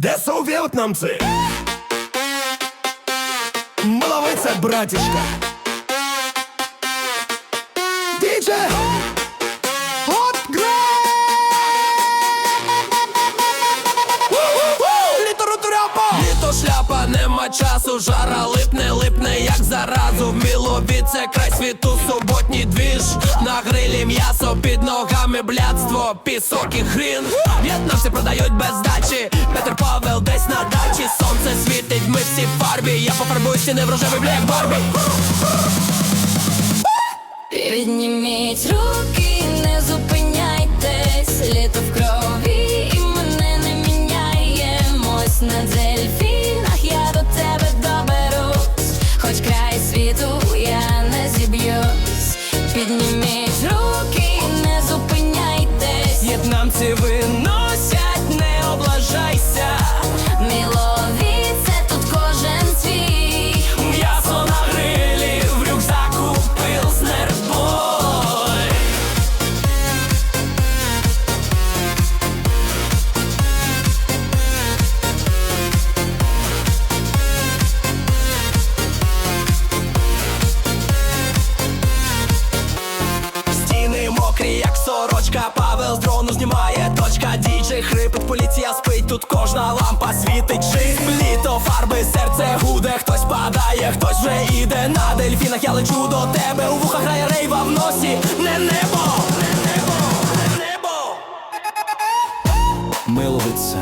Где są вьетнамцы? Маловица, братишка Диджей В Мілові це край світу, суботній двіж. На грилі м'ясо під ногами блядство, пісок і хрін. В'єтнамці продають без здачі. Петер Павел десь на дачі. Сонце світить, ми всі в фарбі. Я пофарбую стіни в рожевий бляк Барбі. Підніміть руки, Підніміть руки, не зупиняйтесь, В'єтнамці виносять, сорочка, Павел з дрону знімає. Точка Діджей хрипить, поліція спить, тут кожна лампа світить. Жизнь, літо, фарби, серце гуде, хтось падає, хтось вже іде. На дельфінах, я лечу до тебе, у вухах грає рейва в носі, не небо, не небо, не небо. Миловице,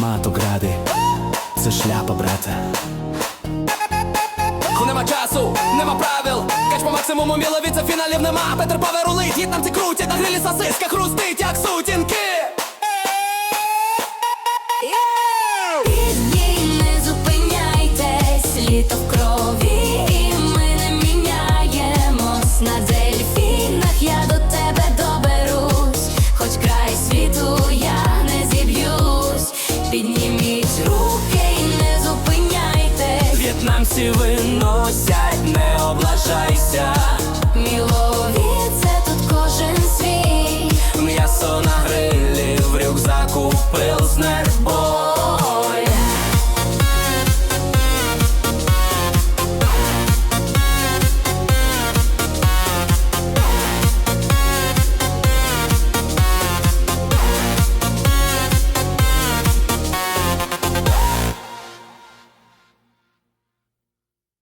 матогради, це шляпа, брате. Нема часу, нема правил, максимуму міловіця, фіналів нема, Петер паверулить, їд нам ці крутять, на грилі сосиска хрустить, як сутінки. нам всі виносять, не облажайся. Мілові це тут кожен свій. М'ясо на грилі в рюкзаку пил знер.